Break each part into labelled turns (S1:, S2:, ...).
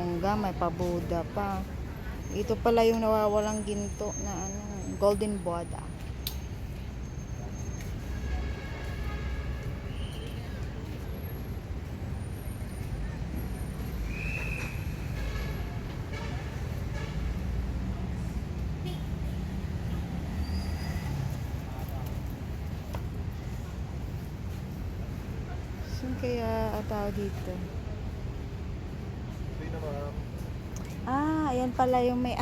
S1: bongga, may pabuda pa. Ito pala yung nawawalang ginto na ano, golden boda. Saan kaya ang tao dito?
S2: Naman.
S1: Ah, ayan pala yung may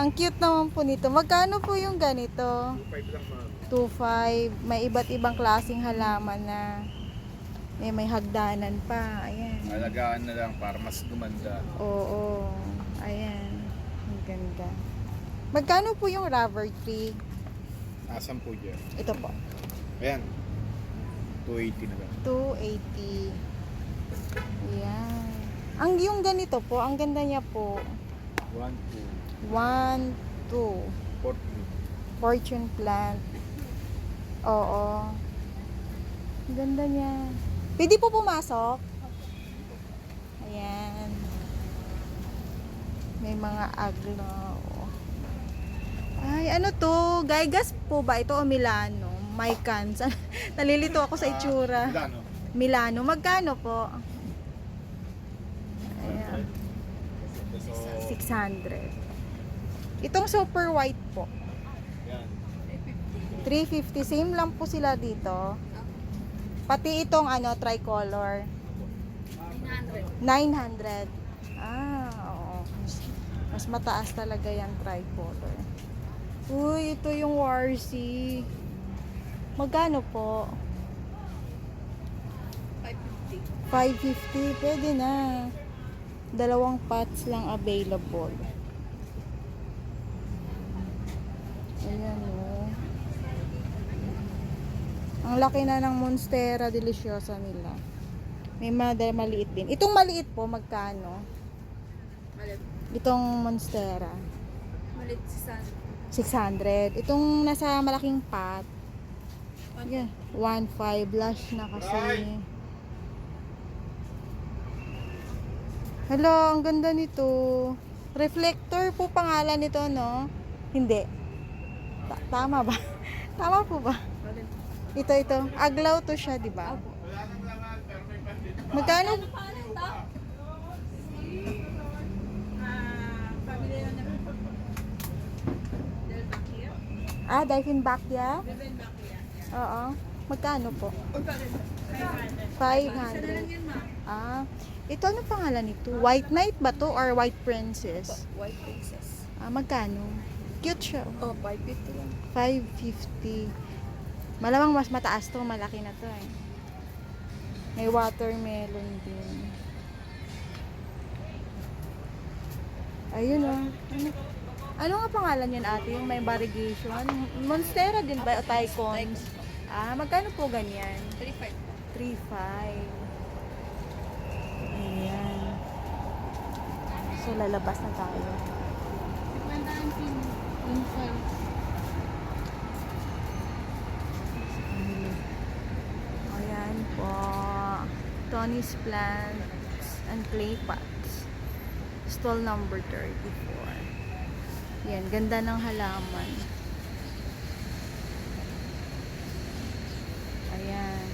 S1: Ang cute naman po nito. Magkano po yung ganito?
S2: 2.5 lang ma'am.
S1: 2.5. May iba't ibang klaseng halaman na may may hagdanan pa. Ayan.
S2: Alagaan na lang para mas gumanda.
S1: Oo. Ayan. Ang ganda. Magkano po yung rubber tree?
S2: Asan po dyan?
S1: Ito po.
S2: Ayan. 280 na lang.
S1: 280. Ayan. Ang yung ganito po, ang ganda niya po.
S2: 1, 2,
S1: 1, 2.
S2: 4,
S1: Fortune plant. Oo. Ang Ganda niya. Pwede po pumasok? Ayan. May mga aglaw. Ay, ano to? Gaigas po ba ito o Milano? My cans. Nalilito ako sa itsura.
S2: Milano.
S1: Milano. Magkano po? Ayan.
S2: So,
S1: 600. Itong super white po.
S2: yan.
S1: 350. Same lang po sila dito. Pati itong ano, tricolor. 900. Ah, oo. Mas, mas mataas talaga yan, tricolor. Uy, ito yung Warsi. Magkano po? 550. 550. Pwede na. Dalawang pots lang available. Ayan o. Ang laki na ng Monstera Deliciosa nila. May mga maliit din. Itong maliit po, magkano?
S3: Malit.
S1: Itong Monstera.
S3: Malit si San.
S1: 600. Itong nasa malaking pot. Yeah, 1.5 blush na kasi. Hello, ang ganda nito. Reflector po pangalan nito, no? Hindi. Ta- tama ba? tama po ba? Ito, ito. Aglaw to siya, di ba? Magkano?
S3: Ano? Ah, pamilya na naman. Del Bakia.
S1: Ah, Diefenbachia?
S3: Del Bakia.
S1: Oo. Magkano po?
S3: Uy, pa rin. 500.
S1: 500.
S3: Isa na lang yan, ma'am.
S1: Ah, ito ano pangalan nito? White Knight ba to or White Princess?
S3: White Princess.
S1: Ah, magkano? Cute siya.
S3: Oh, 550 yan.
S1: 550. Malamang mas mataas to, malaki na to eh. May watermelon din. Ayun oh. Ano, ano nga pangalan yan ate? Yung may variegation? Monstera din ba? O Tycons? Ah, magkano po ganyan?
S3: 35.
S1: 3.5. Ayan. So, lalabas na tayo. Ayan po. Tony's Plants and Clay Pots. Stall number 34. Yan, ganda ng halaman. Ayan.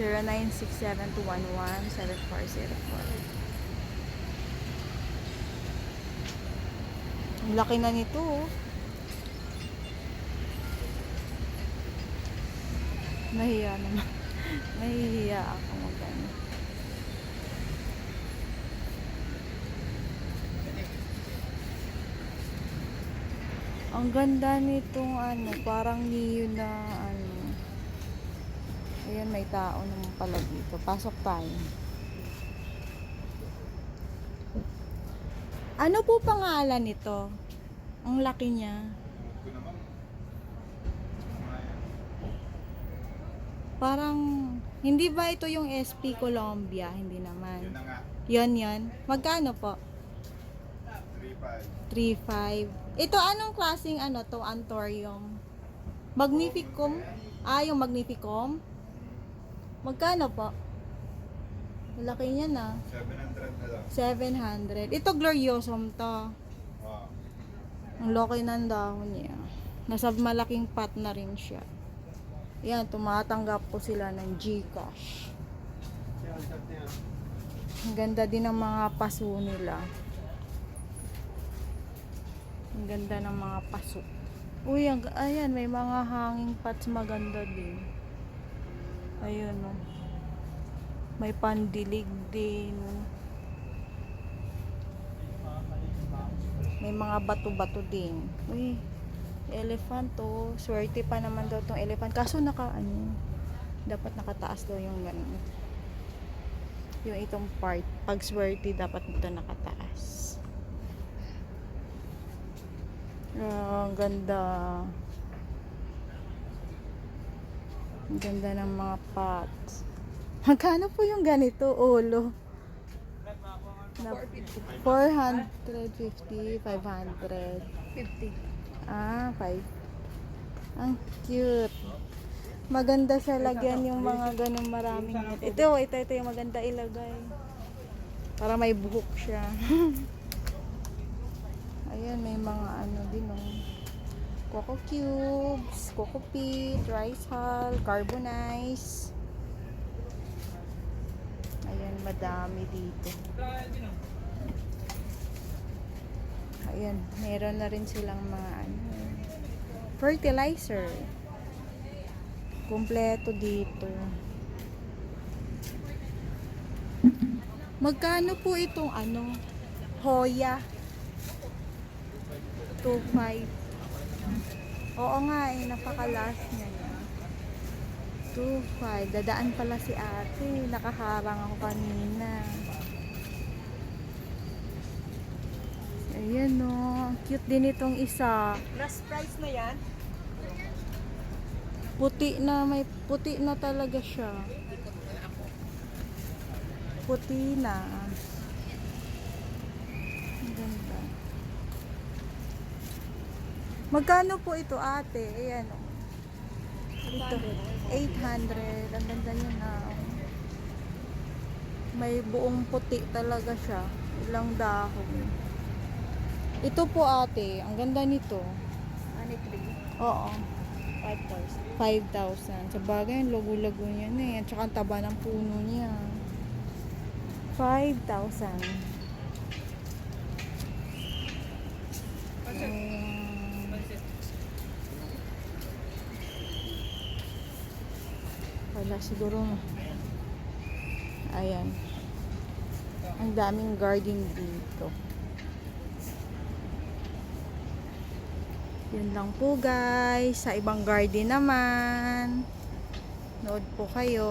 S1: 0967-211-7404. Ang laki na nito. oh. Nahiya naman. Nahihiya ako magano. Ang ganda nitong ano, parang neon na ano. Ayan, may tao naman pala dito. Pasok tayo. Ano po pangalan nito? Ang laki niya. Parang, hindi ba ito yung SP Colombia? Hindi naman.
S2: Yun na nga.
S1: Yon yon. Magkano po?
S2: 3.5.
S1: 3.5. Ito anong klaseng ano to? Antorium? Magnificum? Ah, yung Magnificum? Magkano po? Laki niya na.
S2: 700 na lang.
S1: 700. Ito gloriosum to.
S2: Ah.
S1: Ang laki ng dahon niya. Nasa malaking pot na rin siya. Yan, tumatanggap po sila ng Gcash. Ang ganda din ng mga paso nila. Ang ganda ng mga paso. Uy, ang, ayan, may mga hanging pots maganda din. Ayun, oh. May pandilig din. May mga bato-bato din. Uy, elephant to. Swerte pa naman daw tong elephant. Kaso naka, ano, dapat nakataas daw yung ganun. Yung itong part. Pag swerte, dapat ito nakataas. Ah, ang ganda. Ang ganda ng mga pots. Magkano po yung ganito, Olo? Na 450, 500.
S3: 50.
S1: Ah, 5. Ang cute. Maganda siya lagyan yung mga ganun maraming net. Ito, ito, ito yung maganda ilagay. Para may buhok siya. Ayan, may mga ano din oh. Coco cubes, coco peat, rice hull, carbonize. Ayan, madami dito. Ayan, meron na rin silang mga ano, fertilizer. Kompleto dito. Magkano po itong ano? Hoya? 2.5. Oo nga eh, napaka-last niya. 2.5. Dadaan pala si ate. Nakaharang ako kanina. Ayan no. Ang cute din itong isa.
S3: Last price na yan?
S1: Puti na, may puti na talaga siya. Puti na. Ganda. Magkano po ito ate? Ayan o. Ito. 800. Ang ganda niya na. May buong puti talaga siya. Ilang dahon. Ito po ate. Ang ganda nito.
S3: Ano 3?
S1: Oo.
S3: 5,000.
S1: 5,000. Sa bagay, ang lago-lago niya na eh. At saka ang taba ng puno niya. 5,000. Ayan. Wala siguro. Ayan. Ang daming garden dito. Yun lang po guys. Sa ibang garden naman. Nood po kayo.